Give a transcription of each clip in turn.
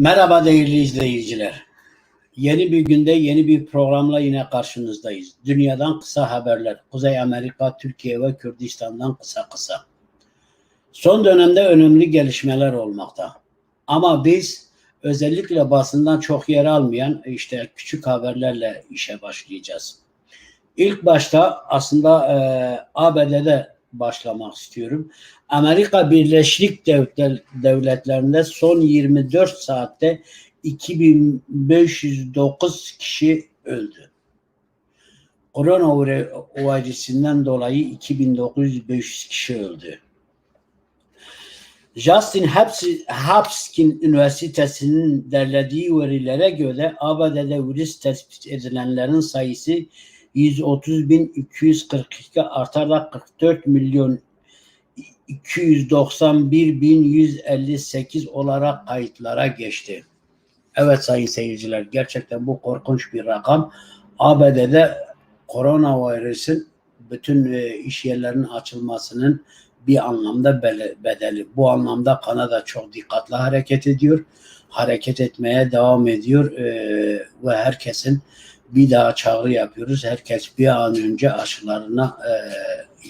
Merhaba değerli izleyiciler. Yeni bir günde yeni bir programla yine karşınızdayız. Dünyadan kısa haberler. Kuzey Amerika, Türkiye ve Kürdistan'dan kısa kısa. Son dönemde önemli gelişmeler olmakta. Ama biz özellikle basından çok yer almayan işte küçük haberlerle işe başlayacağız. İlk başta aslında e, ABD'de başlamak istiyorum. Amerika Birleşik Devletler, Devletleri'nde son 24 saatte 2509 kişi öldü. Koronavirüsünden dolayı 2900 kişi öldü. Justin Hopkins Üniversitesi'nin derlediği verilere göre ABD'de virüs tespit edilenlerin sayısı 130.242 artarak 44 milyon 291.158 olarak kayıtlara geçti. Evet sayın seyirciler gerçekten bu korkunç bir rakam. ABD'de koronavirüsün bütün e, iş yerlerinin açılmasının bir anlamda bedeli. Bu anlamda Kanada çok dikkatli hareket ediyor. Hareket etmeye devam ediyor e, ve herkesin bir daha çağrı yapıyoruz. Herkes bir an önce aşılarına e,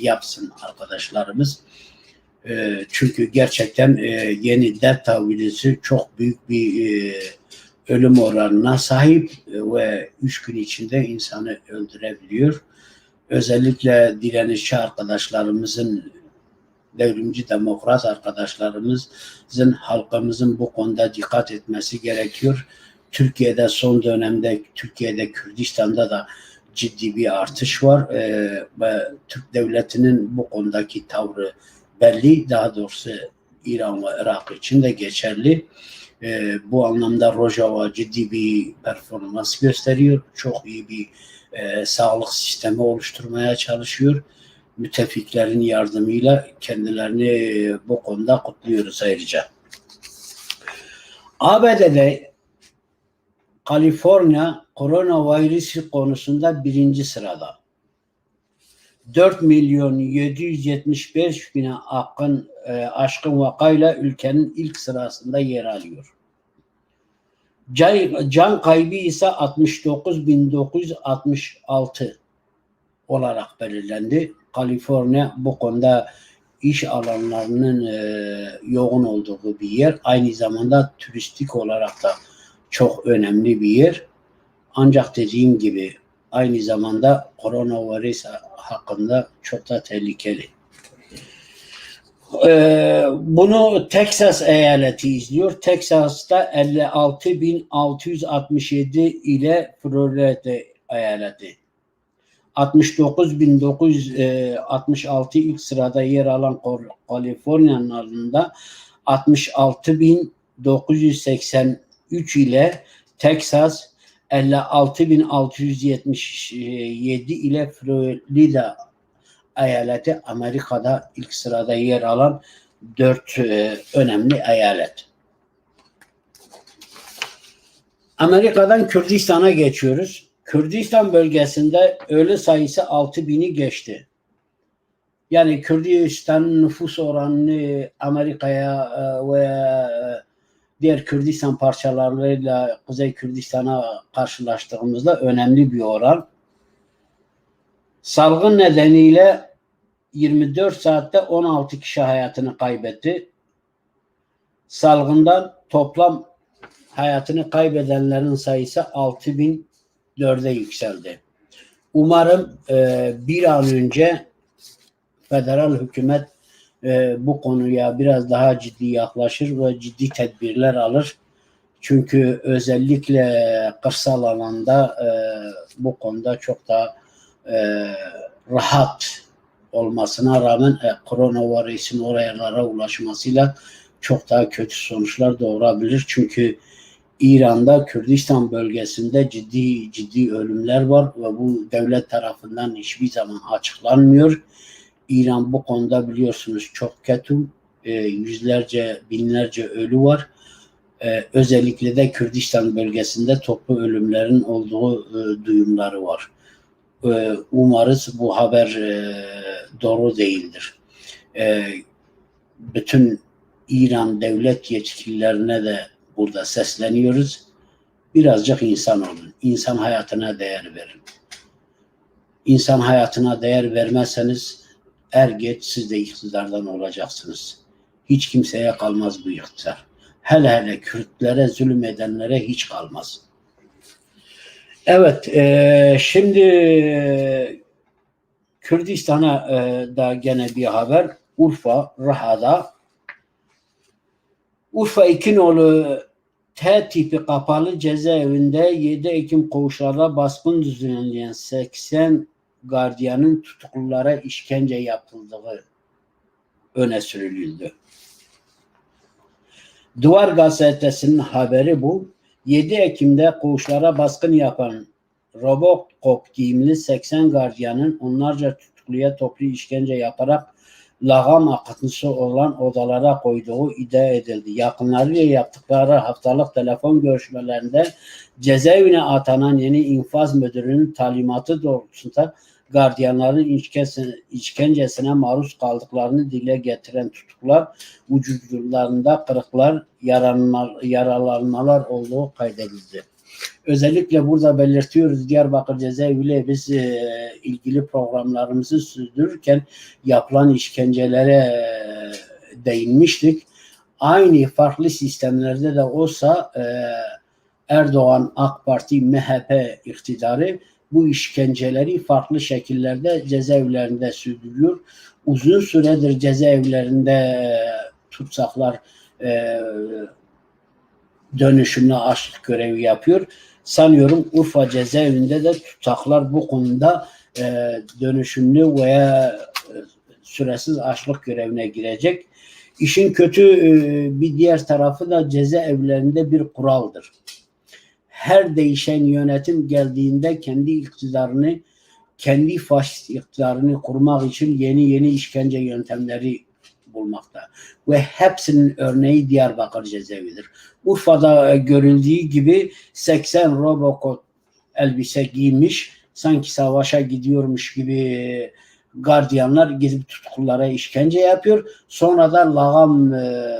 yapsın arkadaşlarımız. E, çünkü gerçekten e, yeni delta virüsü çok büyük bir e, ölüm oranına sahip ve üç gün içinde insanı öldürebiliyor. Özellikle direnişçi arkadaşlarımızın devrimci demokrat arkadaşlarımızın halkımızın bu konuda dikkat etmesi gerekiyor. Türkiye'de son dönemde Türkiye'de Kürdistan'da da ciddi bir artış var ee, ve Türk devletinin bu konudaki tavrı belli. Daha doğrusu İran ve Irak için de geçerli. Ee, bu anlamda Rojava ciddi bir performans gösteriyor. Çok iyi bir e, sağlık sistemi oluşturmaya çalışıyor. Müttefiklerin yardımıyla kendilerini bu konuda kutluyoruz ayrıca. ABD'de Kaliforniya koronavirüs konusunda birinci sırada. 4 milyon 775 bine akın, e, aşkın vakayla ülkenin ilk sırasında yer alıyor. Can, can kaybı ise 69.966 olarak belirlendi. Kaliforniya bu konuda iş alanlarının e, yoğun olduğu bir yer. Aynı zamanda turistik olarak da çok önemli bir yer. Ancak dediğim gibi aynı zamanda koronavirüs hakkında çok da tehlikeli. Ee, bunu Texas eyaleti izliyor. Texas'ta 56.667 ile Florida eyaleti. 69.966 ilk sırada yer alan Kaliforniya'nın ardında 66.983 ile Texas 56.677 ile Florida eyaleti Amerika'da ilk sırada yer alan dört e, önemli eyalet. Amerika'dan Kürdistan'a geçiyoruz. Kürdistan bölgesinde ölü sayısı 6000'i geçti. Yani Kürdistan nüfus oranını Amerika'ya e, ve diğer Kürdistan parçalarıyla Kuzey Kürdistan'a karşılaştığımızda önemli bir oran. Salgın nedeniyle 24 saatte 16 kişi hayatını kaybetti. Salgından toplam hayatını kaybedenlerin sayısı 6004'e yükseldi. Umarım e, bir an önce federal hükümet e, bu konuya biraz daha ciddi yaklaşır ve ciddi tedbirler alır. Çünkü özellikle kırsal alanda e, bu konuda çok daha e, rahat olmasına rağmen e, koronavirüsün oralara ulaşmasıyla çok daha kötü sonuçlar doğurabilir. Çünkü İran'da Kürdistan bölgesinde ciddi ciddi ölümler var ve bu devlet tarafından hiçbir zaman açıklanmıyor. İran bu konuda biliyorsunuz çok kötü. E, yüzlerce, binlerce ölü var. E, özellikle de Kürdistan bölgesinde toplu ölümlerin olduğu e, duyumları var. E, umarız bu haber e, doğru değildir. E, bütün İran devlet yetkililerine de burada sesleniyoruz. Birazcık insan olun. İnsan hayatına değer verin. İnsan hayatına değer vermezseniz er geç siz de iktidardan olacaksınız. Hiç kimseye kalmaz bu iktidar. Hele hele Kürtlere zulüm edenlere hiç kalmaz. Evet, e, şimdi Kürdistan'a e, da gene bir haber. Urfa, Raha'da Urfa İkinoğlu T tipi kapalı cezaevinde 7 Ekim koğuşlarda baskın düzenleyen 80 gardiyanın tutuklulara işkence yapıldığı öne sürülüldü. Duvar gazetesinin haberi bu. 7 Ekim'de koğuşlara baskın yapan Robocop giyimli 80 gardiyanın onlarca tutukluya toplu işkence yaparak lağım akıntısı olan odalara koyduğu iddia edildi. Yakınlarıyla yaptıkları haftalık telefon görüşmelerinde cezaevine atanan yeni infaz müdürünün talimatı doğrultusunda gardiyanların işkence- işkencesine maruz kaldıklarını dile getiren tutuklar vücutlarında kırıklar, yaralanmalar olduğu kaydedildi. Özellikle burada belirtiyoruz Diyarbakır cezaeviyle biz e, ilgili programlarımızı sürdürürken yapılan işkencelere e, değinmiştik. Aynı farklı sistemlerde de olsa e, Erdoğan, AK Parti, MHP iktidarı bu işkenceleri farklı şekillerde cezaevlerinde sürdürüyor. Uzun süredir cezaevlerinde e, tutsaklar e, dönüşümlü açlık görevi yapıyor. Sanıyorum Urfa cezaevinde de tutsaklar bu konuda e, dönüşümlü veya e, süresiz açlık görevine girecek. İşin kötü e, bir diğer tarafı da cezaevlerinde bir kuraldır. Her değişen yönetim geldiğinde kendi iktidarını, kendi faşist iktidarını kurmak için yeni yeni işkence yöntemleri bulmakta. Ve hepsinin örneği Diyarbakır cezaevidir. Urfa'da e, görüldüğü gibi 80 Robocop elbise giymiş, sanki savaşa gidiyormuş gibi e, gardiyanlar gidip tutuklulara işkence yapıyor. Sonra da lağım e,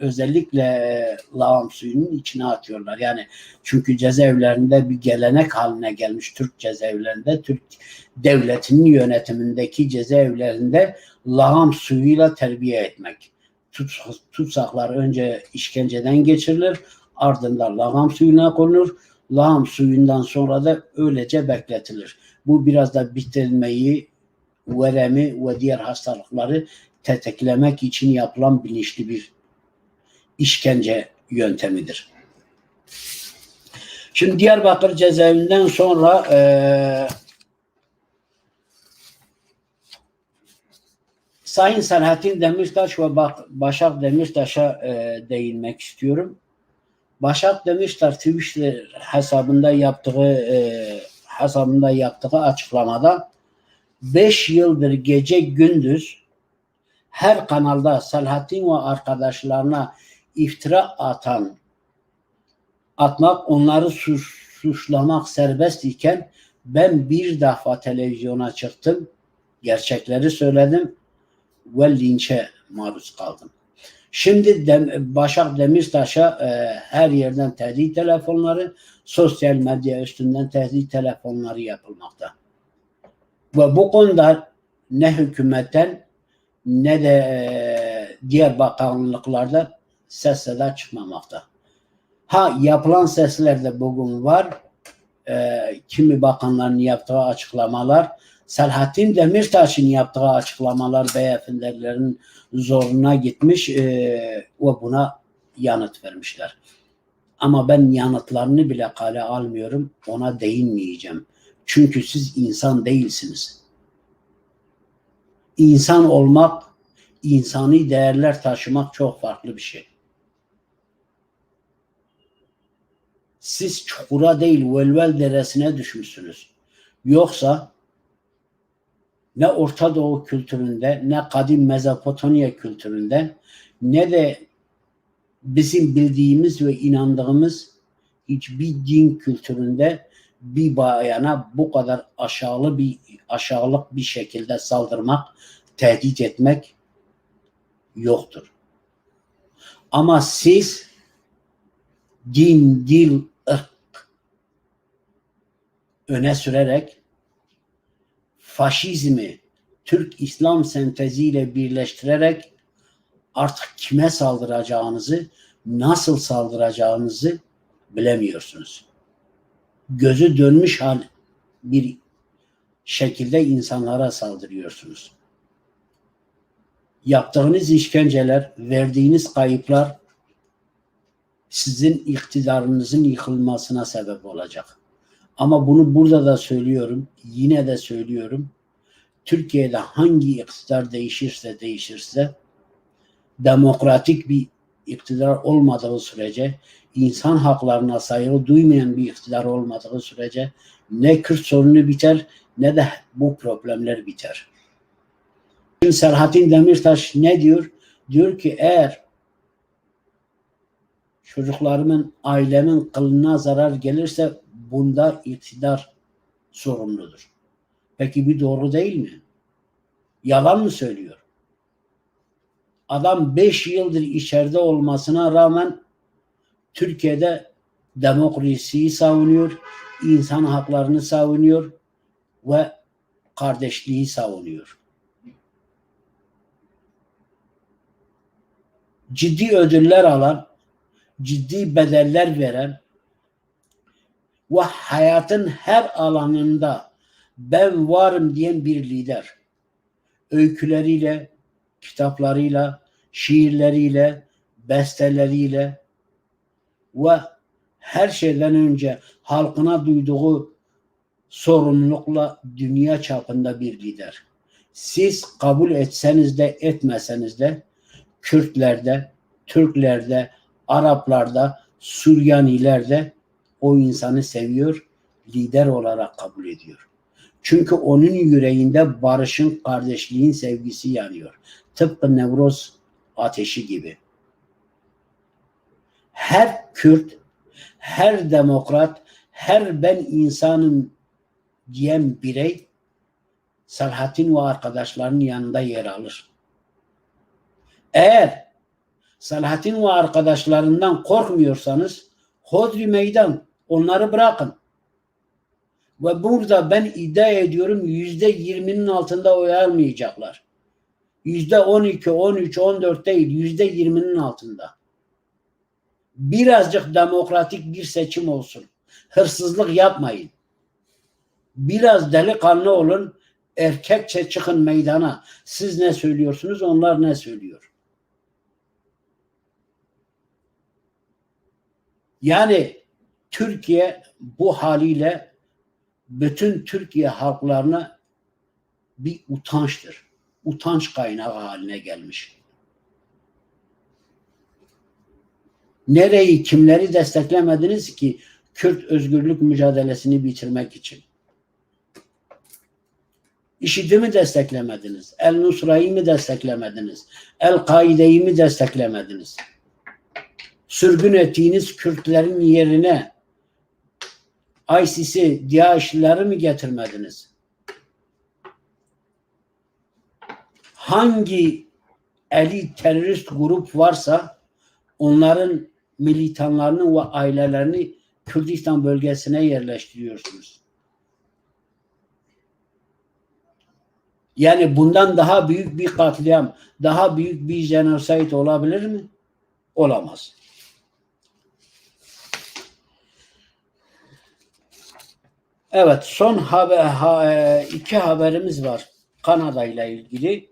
özellikle lağım suyunun içine atıyorlar. Yani çünkü cezaevlerinde bir gelenek haline gelmiş Türk cezaevlerinde, Türk devletinin yönetimindeki cezaevlerinde lağım suyuyla terbiye etmek. Tut, tutsaklar önce işkenceden geçirilir, ardından lağım suyuna konulur. Lağım suyundan sonra da öylece bekletilir. Bu biraz da bitirilmeyi, veremi ve diğer hastalıkları tetiklemek için yapılan bilinçli bir işkence yöntemidir. Şimdi Diyarbakır cezaevinden sonra eee Sayın Selahattin Demirtaş ve Başak Demirtaş'a e, değinmek istiyorum. Başak Demirtaş Twitter hesabında yaptığı e, hesabında yaptığı açıklamada 5 yıldır gece gündüz her kanalda Selahattin ve arkadaşlarına iftira atan atmak onları suç, suçlamak serbest iken ben bir defa televizyona çıktım gerçekleri söyledim ve linçe maruz kaldım. Şimdi Dem Başak Demirtaş'a e, her yerden tehdit telefonları, sosyal medya üstünden tehdit telefonları yapılmakta. Ve bu konuda ne hükümetten ne de e, diğer bakanlıklarda ses seda çıkmamakta. Ha yapılan sesler de bugün var. E, kimi bakanların yaptığı açıklamalar Selahattin Demirtaş'ın yaptığı açıklamalar beyefendilerin zoruna gitmiş ve buna yanıt vermişler. Ama ben yanıtlarını bile kale almıyorum. Ona değinmeyeceğim. Çünkü siz insan değilsiniz. İnsan olmak, insani değerler taşımak çok farklı bir şey. Siz çukura değil velvel deresine düşmüşsünüz. Yoksa ne Orta Doğu kültüründe ne kadim Mezopotamya kültüründe ne de bizim bildiğimiz ve inandığımız hiçbir din kültüründe bir bayana bu kadar aşağılı bir aşağılık bir şekilde saldırmak, tehdit etmek yoktur. Ama siz din, dil, öne sürerek faşizmi Türk-İslam senteziyle birleştirerek artık kime saldıracağınızı, nasıl saldıracağınızı bilemiyorsunuz. Gözü dönmüş hal bir şekilde insanlara saldırıyorsunuz. Yaptığınız işkenceler, verdiğiniz kayıplar sizin iktidarınızın yıkılmasına sebep olacak. Ama bunu burada da söylüyorum, yine de söylüyorum. Türkiye'de hangi iktidar değişirse değişirse demokratik bir iktidar olmadığı sürece insan haklarına saygı duymayan bir iktidar olmadığı sürece ne Kürt sorunu biter ne de bu problemler biter. Şimdi Selahattin Demirtaş ne diyor? Diyor ki eğer çocuklarımın, ailemin kılına zarar gelirse bunda iktidar sorumludur. Peki bir doğru değil mi? Yalan mı söylüyor? Adam 5 yıldır içeride olmasına rağmen Türkiye'de demokrasiyi savunuyor, insan haklarını savunuyor ve kardeşliği savunuyor. Ciddi ödüller alan, ciddi bedeller veren ve hayatın her alanında ben varım diyen bir lider. Öyküleriyle, kitaplarıyla, şiirleriyle, besteleriyle ve her şeyden önce halkına duyduğu sorumlulukla dünya çapında bir lider. Siz kabul etseniz de etmeseniz de Kürtlerde, Türklerde, Araplarda, Suryanilerde o insanı seviyor, lider olarak kabul ediyor. Çünkü onun yüreğinde barışın, kardeşliğin sevgisi yanıyor. Tıpkı Nevroz ateşi gibi. Her Kürt, her demokrat, her ben insanım diyen birey Selahattin ve arkadaşlarının yanında yer alır. Eğer Selahattin ve arkadaşlarından korkmuyorsanız hodri meydan onları bırakın. Ve burada ben iddia ediyorum yüzde yirminin altında oy almayacaklar. Yüzde on iki, on üç, on dört değil yüzde yirminin altında. Birazcık demokratik bir seçim olsun. Hırsızlık yapmayın. Biraz delikanlı olun. Erkekçe çıkın meydana. Siz ne söylüyorsunuz onlar ne söylüyor? Yani Türkiye bu haliyle bütün Türkiye halklarına bir utançtır. Utanç kaynağı haline gelmiş. Nereyi, kimleri desteklemediniz ki Kürt özgürlük mücadelesini bitirmek için? IŞİD'i mi desteklemediniz? El Nusra'yı mı desteklemediniz? El Kaide'yi mi desteklemediniz? Sürgün ettiğiniz Kürtlerin yerine ISIS'i, DAEŞ'leri mi getirmediniz? Hangi eli terörist grup varsa onların militanlarını ve ailelerini Kürdistan bölgesine yerleştiriyorsunuz. Yani bundan daha büyük bir katliam, daha büyük bir genosit olabilir mi? Olamaz. Evet, son haber, ha, iki haberimiz var Kanada ile ilgili.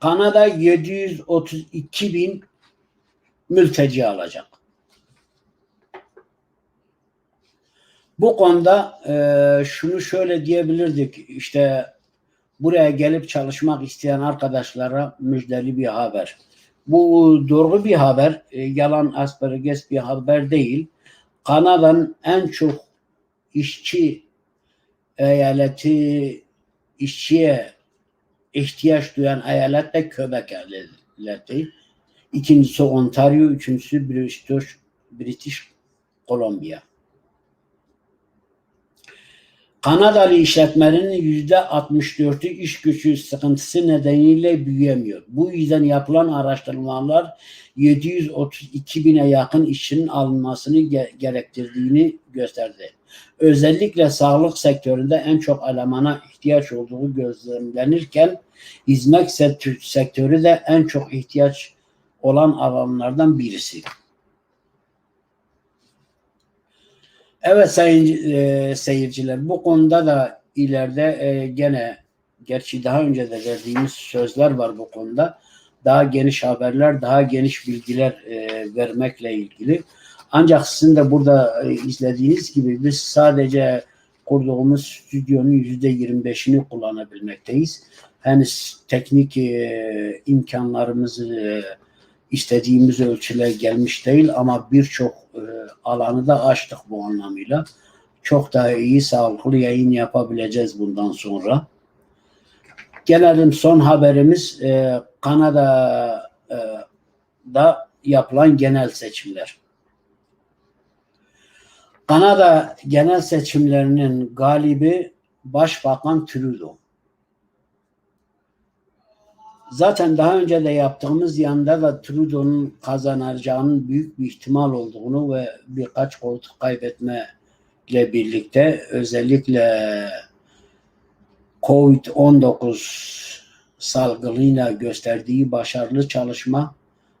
Kanada 732 bin mülteci alacak. Bu konuda e, şunu şöyle diyebilirdik. İşte buraya gelip çalışmak isteyen arkadaşlara müjdeli bir haber. Bu doğru bir haber. E, yalan asperges bir haber değil. Kanada'nın en çok işçi eyaleti işçiye ihtiyaç duyan eyalet de Quebec eyaleti. İkincisi Ontario, üçüncüsü British, British Columbia. Kanadalı işletmelerin yüzde 64'ü iş gücü sıkıntısı nedeniyle büyüyemiyor. Bu yüzden yapılan araştırmalar 732 bine yakın işçinin alınmasını ge- gerektirdiğini gösterdi. Özellikle sağlık sektöründe en çok elemana ihtiyaç olduğu gözlemlenirken hizmet sektör- sektörü de en çok ihtiyaç olan alanlardan birisi. Evet sayın e, seyirciler bu konuda da ileride e, gene gerçi daha önce de verdiğimiz sözler var bu konuda. Daha geniş haberler, daha geniş bilgiler e, vermekle ilgili. Ancak sizin de burada e, izlediğiniz gibi biz sadece kurduğumuz stüdyonun yüzde 25'ini kullanabilmekteyiz. Henüz teknik e, imkanlarımızı e, istediğimiz ölçüle gelmiş değil ama birçok e, alanı da açtık bu anlamıyla. Çok daha iyi sağlıklı yayın yapabileceğiz bundan sonra. Gelelim son haberimiz e, Kanada'da yapılan genel seçimler. Kanada genel seçimlerinin galibi Başbakan Trudeau. Zaten daha önce de yaptığımız yanda da Trudeau'nun kazanacağının büyük bir ihtimal olduğunu ve birkaç koltuk kaybetmeyle birlikte özellikle Covid-19 salgınıyla gösterdiği başarılı çalışma,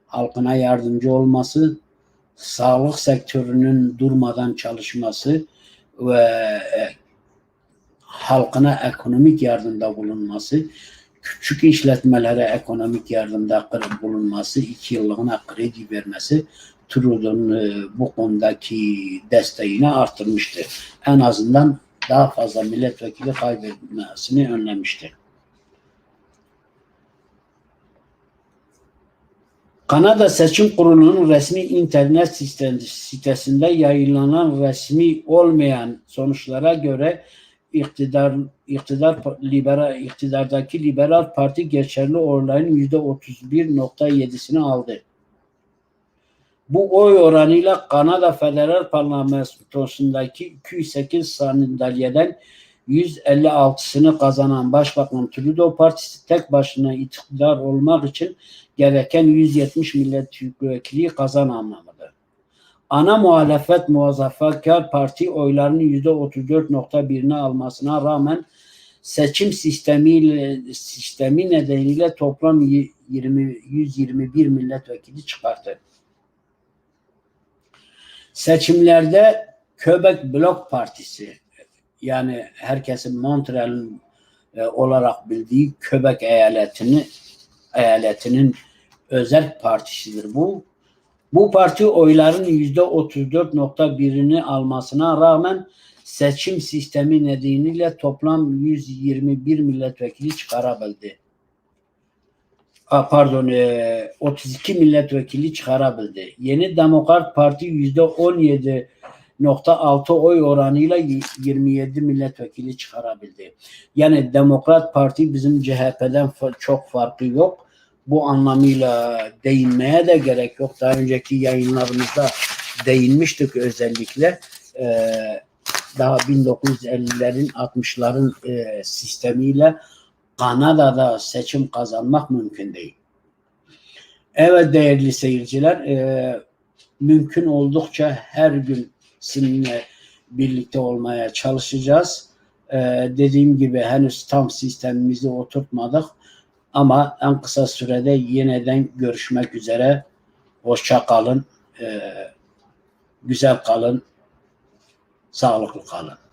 halkına yardımcı olması, sağlık sektörünün durmadan çalışması ve e, halkına ekonomik yardımda bulunması, küçük işletmelere ekonomik yardımda bulunması, iki yıllığına kredi vermesi Trudeau'nun e, bu konudaki desteğini artırmıştı. En azından daha fazla milletvekili kaybetmesini önlemişti. Kanada Seçim Kurulu'nun resmi internet sitesinde yayınlanan resmi olmayan sonuçlara göre iktidar iktidar liberal iktidardaki Liberal Parti geçerli oyların yüzde 31.7'sini aldı. Bu oy oranıyla Kanada Federal Parlamentosu'ndaki 208 sandalyeden 156'sını kazanan Başbakan Trudeau Partisi tek başına iktidar olmak için gereken 170 milletvekili kazanamadı. Ana muhalefet Muhafazakar Parti oylarının %34.1'ini almasına rağmen seçim sistemiyle sistemi nedeniyle toplam 20 121 milletvekili çıkarttı. Seçimlerde Quebec Bloc Partisi yani herkesin Montreal e, olarak bildiği Quebec eyaletini eyaletinin özel partisidir bu. Bu parti oyların yüzde 34.1'ini almasına rağmen seçim sistemi nedeniyle toplam 121 milletvekili çıkarabildi. A, pardon, e, 32 milletvekili çıkarabildi. Yeni Demokrat Parti yüzde 17.6 oy oranıyla 27 milletvekili çıkarabildi. Yani Demokrat Parti bizim CHP'den çok farkı yok bu anlamıyla değinmeye de gerek yok. Daha önceki yayınlarımızda değinmiştik özellikle. Ee, daha 1950'lerin 60'ların e, sistemiyle Kanada'da seçim kazanmak mümkün değil. Evet değerli seyirciler, e, mümkün oldukça her gün sizinle birlikte olmaya çalışacağız. E, dediğim gibi henüz tam sistemimizi oturtmadık ama en kısa sürede yeniden görüşmek üzere. Hoşça kalın. E, güzel kalın. Sağlıklı kalın.